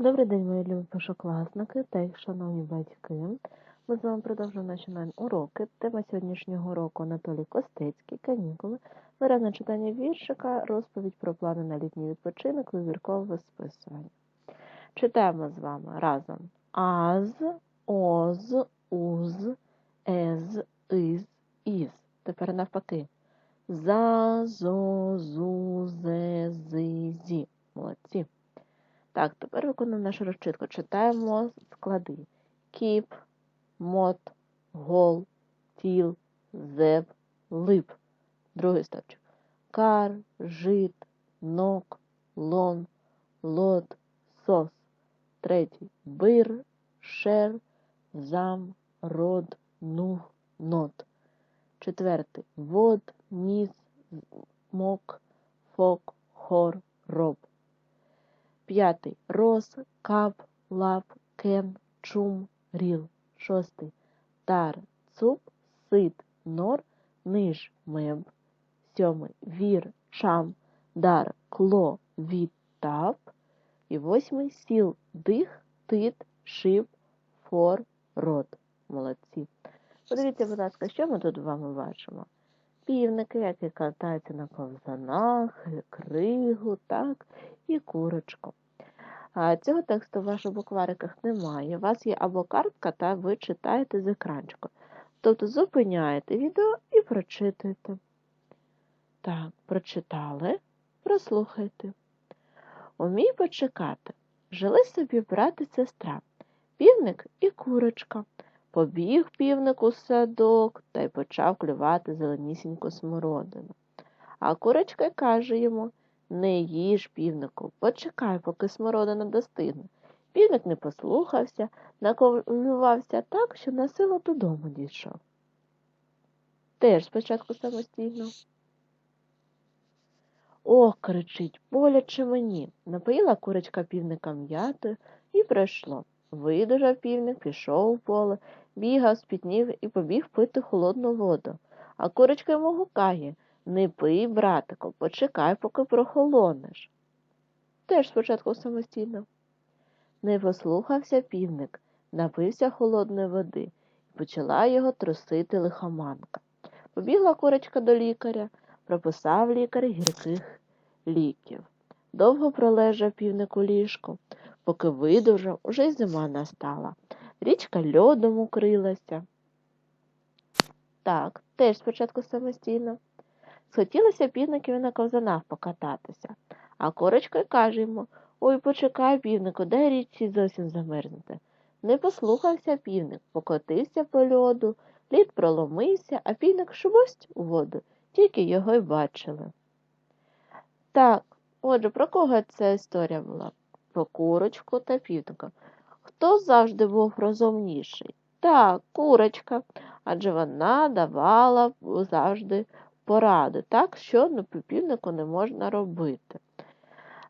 Добрий день, мої любі першокласники та їх шановні батьки. Ми з вами продовжуємо наші онлайн уроки. Тема сьогоднішнього уроку Анатолій Костецький, канікули, виразне читання віршика, розповідь про плани на літній відпочинок, вибіркове списування. Читаємо з вами разом аз, оз, уз, ез, из, із. Тепер навпаки. За, зо, зу, зе, зи, зі. Молодці. Так, тепер виконуємо нашу розчитку. Читаємо склади. Кіп, мот, гол, тіл, зеб, лип. Другий стопчик. Кар, жит, нок, лон, лот, сос. Третій. Бир, шер, зам, род, нух, нот. Четвертий. Вод, ніс, мок, фок, хор, роб. П'ятий роз, кап, лап, кен, чум, ріл. Шостий тар, цуп, сит, нор, ниж, меб. Сьомий вір, чам, дар, кло, від, тап. І восьмий сіл, дих, тит, шип, фор, рот. Молодці. Подивіться, будь ласка, що ми тут з вами бачимо? Півники, які катаються на ковзанах, кригу, так, і курочку. А, Цього тексту в ваших буквариках немає. У вас є або картка, та ви читаєте з екранчику. Тобто зупиняєте відео і прочитуєте. Так, прочитали, прослухайте. Умій почекати. Жили собі брат і сестра, півник і курочка. Побіг півник у садок та й почав клювати зеленісіньку смородину. А курочка каже йому не їж, півнику, почекай, поки смородина достигне. Півник не послухався, наковлювався так, що на силу додому дійшов. Теж спочатку самостійно. Ох, кричить, боляче мені. Напоїла курочка півника м'ятою і пройшло. Видужав півник, пішов у поле, бігав, спітнів і побіг пити холодну воду. А курочка йому гукає не пий, братику, почекай, поки прохолонеш. Теж спочатку самостійно. Не послухався півник, напився холодної води і почала його трусити лихоманка. Побігла курочка до лікаря, прописав лікар гірких ліків. Довго пролежав півник у ліжку, поки видужав, уже й зима настала. Річка льодом укрилася. Так, теж спочатку самостійно. Схотілося півникові на ковзанах покататися, а корочка й каже йому Ой, почекай, півнику, дай річці зовсім замерзнути. Не послухався півник, покотився по льоду, лід проломився, а півник шубость у воду, тільки його й бачили. Так, отже, про кого ця історія була? Про курочку та півника. Хто завжди був розумніший? Так, курочка, адже вона давала завжди поради, так, що на півнику не можна робити.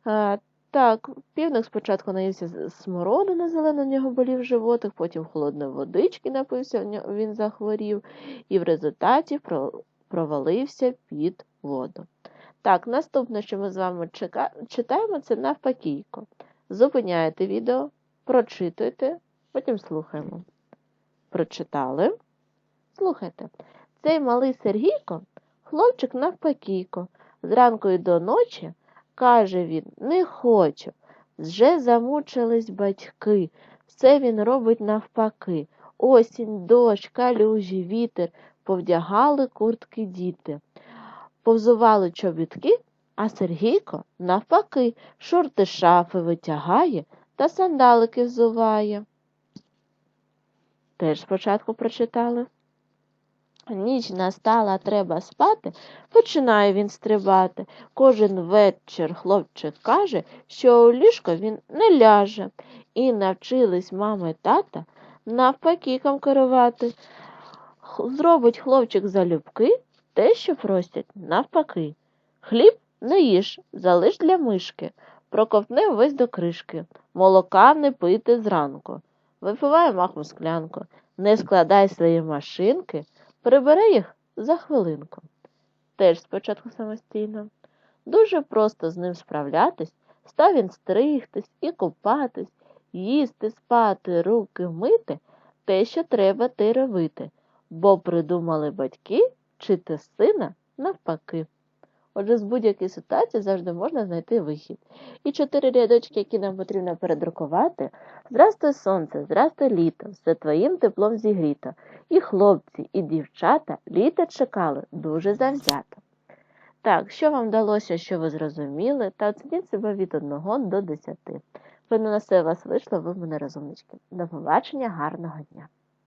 А, так, півник спочатку наївся смородини зелено, у нього болів животик, потім холодної водички напився, він захворів, і в результаті провалився під воду. Так, наступне, що ми з вами читаємо, це навпакійко. Зупиняєте відео, прочитуйте, потім слухаємо. Прочитали. Слухайте. Цей малий Сергійко Хлопчик навпакійко, зранку й до ночі, каже він, не хочу. Вже замучились батьки, все він робить навпаки. Осінь, дощ, калюжі, вітер, повдягали куртки діти, повзували чобітки, а Сергійко, навпаки, шорти шафи витягає та сандалики взуває. Теж спочатку прочитали. Ніч настала, треба спати, починає він стрибати. Кожен вечір хлопчик каже, що у ліжко він не ляже. І навчились мама і тата навпакікам керувати. Зробить хлопчик залюбки те, що просять, навпаки. Хліб не їж, залиш для мишки, проковтне весь до кришки, молока не пити зранку. Випивай маху склянку, не складай свої машинки. Прибери їх за хвилинку. Теж спочатку самостійно. Дуже просто з ним справлятись, Став він стригтись і купатись, їсти, спати, руки мити, те, що треба, те робити, бо придумали батьки вчити сина навпаки. Отже, з будь-якої ситуації завжди можна знайти вихід. І чотири рядочки, які нам потрібно передрукувати. Здрастуй сонце, здрастуй літо, все твоїм теплом зігріто. І хлопці, і дівчата літа чекали дуже завзято. Так, що вам вдалося, що ви зрозуміли, та оцініть себе від 1 до 10. Певно, на все у вас вийшло, ви мене розумнички. До побачення, гарного дня!